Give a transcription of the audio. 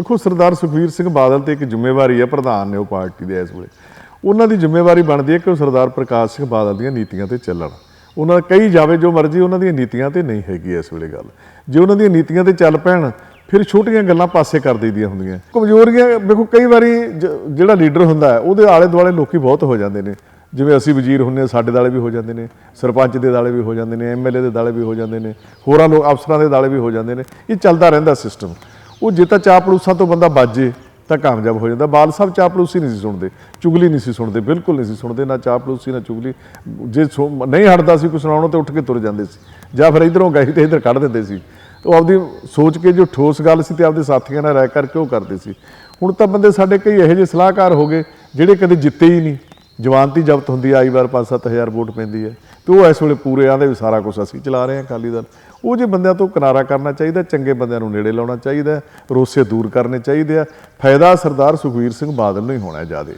ਦੇਖੋ ਸਰਦਾਰ ਸੁਖਵੀਰ ਸਿੰਘ ਬਾਦਲ ਤੇ ਇੱਕ ਜ਼ਿੰਮੇਵਾਰੀ ਹੈ ਪ੍ਰਧਾਨ ਨੇ ਉਹ ਪਾਰਟੀ ਦੇ ਇਸ ਵੇਲੇ। ਉਹਨਾਂ ਦੀ ਜ਼ਿੰਮੇਵਾਰੀ ਬਣਦੀ ਹੈ ਕਿ ਉਹ ਸਰਦਾਰ ਪ੍ਰਕਾਸ਼ ਸਿੰਘ ਬਾਦਲ ਦੀਆਂ ਨੀਤੀਆਂ ਤੇ ਚੱਲਣ। ਉਹਨਾਂ ਕਹੀ ਜਾਵੇ ਜੋ ਮਰਜ਼ੀ ਉਹਨਾਂ ਦੀਆਂ ਨੀਤੀਆਂ ਤੇ ਨਹੀਂ ਹੈਗੀ ਇਸ ਵੇਲੇ ਗੱਲ। ਜੇ ਉਹਨਾਂ ਦੀਆਂ ਨੀਤੀਆਂ ਤੇ ਚੱਲ ਪੈਣ ਫਿਰ ਛੋਟੀਆਂ ਗੱਲਾਂ ਪਾਸੇ ਕਰ ਦਈਦੀਆਂ ਹੁੰਦੀਆਂ। ਕਮਜ਼ੋਰੀਆਂ ਦੇਖੋ ਕਈ ਵਾਰੀ ਜ- ਜਿਹੜਾ ਲੀਡਰ ਹੁੰਦਾ ਹੈ ਉਹਦੇ ਆਲੇ ਦੁਆਲੇ ਲੋਕੀ ਬਹੁਤ ਹੋ ਜਾਂਦੇ ਨੇ। ਜਿਵੇਂ ਅਸੀਂ ਵਜ਼ੀਰ ਹੁੰਨੇ ਹਾਂ, ਸਾਡੇ ਦਾਲੇ ਵੀ ਹੋ ਜਾਂਦੇ ਨੇ ਸਰਪੰਚ ਦੇ ਦਾਲੇ ਵੀ ਹੋ ਜਾਂਦੇ ਨੇ ਐਮਐਲਏ ਦੇ ਦਾਲੇ ਵੀ ਹੋ ਜਾਂਦੇ ਨੇ ਹੋਰਾਂ ਲੋਕ ਅਫਸਰਾਂ ਦੇ ਦਾਲੇ ਵੀ ਹੋ ਜਾਂਦੇ ਨੇ। ਇਹ ਚੱਲਦਾ ਰਹਿੰਦਾ ਸਿਸਟਮ ਉਹ ਜੇ ਤਾਂ ਚਾਪਲੂਸਾਂ ਤੋਂ ਬੰਦਾ ਬਾਜੇ ਤਾਂ ਕਾਮਯਾਬ ਹੋ ਜਾਂਦਾ। ਬਾਲ ਸਾਹਿਬ ਚਾਪਲੂਸੀ ਨਹੀਂ ਸੀ ਸੁਣਦੇ, ਚੁਗਲੀ ਨਹੀਂ ਸੀ ਸੁਣਦੇ, ਬਿਲਕੁਲ ਨਹੀਂ ਸੀ ਸੁਣਦੇ, ਨਾ ਚਾਪਲੂਸੀ ਨਾ ਚੁਗਲੀ। ਜੇ ਸੁ- ਨਹੀਂ ਹਟਦਾ ਸੀ ਕੋਈ ਸੁਣਾਉਣੋਂ, ਤੇ ਉੱਠ ਕੇ ਤੁਰ ਜਾਂਦੇ ਸੀ। ਜਾਂ ਫਿਰ ਇਧਰੋਂ ਗਏ ਤੇ ਇਧਰ ਕੱਢ ਦਿੰਦੇ ਸੀ। ਉਹ ਆਪਦੀ ਸੋਚ ਕੇ ਜੋ ਠੋਸ ਗੱਲ ਸੀ ਤੇ ਆਪਦੇ ਸਾਥੀਆਂ ਨਾਲ ਰਾਇ ਕਰਕੇ ਉਹ ਕਰਦੇ ਸੀ। ਹੁਣ ਤਾਂ ਬੰਦੇ ਸਾਡੇ ਕਈ ਇਹੋ ਜਿਹੇ ਸਲਾਹਕਾਰ ਹੋ ਗਏ, ਜਿਹੜੇ ਕਦੇ ਜਿੱਤੇ ਹੀ ਨਹੀਂ। ਜਵਾਨਤੀ ਜ਼ਬਤ ਹੁੰਦੀ ਆ, ਆਈ ਵਾਰ 5-7000 ਵੋਟ ਪੈਂਦੀ ਹੈ ਤੇ ਉਹ ਇਸ ਵੇਲੇ ਪੂਰੇ ਆਂਦੇ ਵੀ ਸਾਰਾ ਕੁਝ ਅਸੀਂ ਚਲਾ ਰਹੇ ਹਾਂ ਅਕਾਲੀ ਦਲ। ਉਹ ਜੇ ਬੰਦਿਆਂ ਤੋਂ ਕਿਨਾਰਾ ਕਰਨਾ ਚਾਹੀਦਾ ਚੰਗੇ ਬੰਦਿਆਂ ਨੂੰ ਨੇੜੇ ਲਾਉਣਾ ਚਾਹੀਦਾ ਰੋਸੇ ਦੂਰ ਕਰਨੇ ਚਾਹੀਦੇ ਆ। ਫਾਇਦਾ ਸਰਦਾਰ ਸੁਖਵੀਰ ਸਿੰਘ ਬਾਦਲ ਨੂੰ ਹੀ ਹੋਣਾ ਜਿਆਦੇ।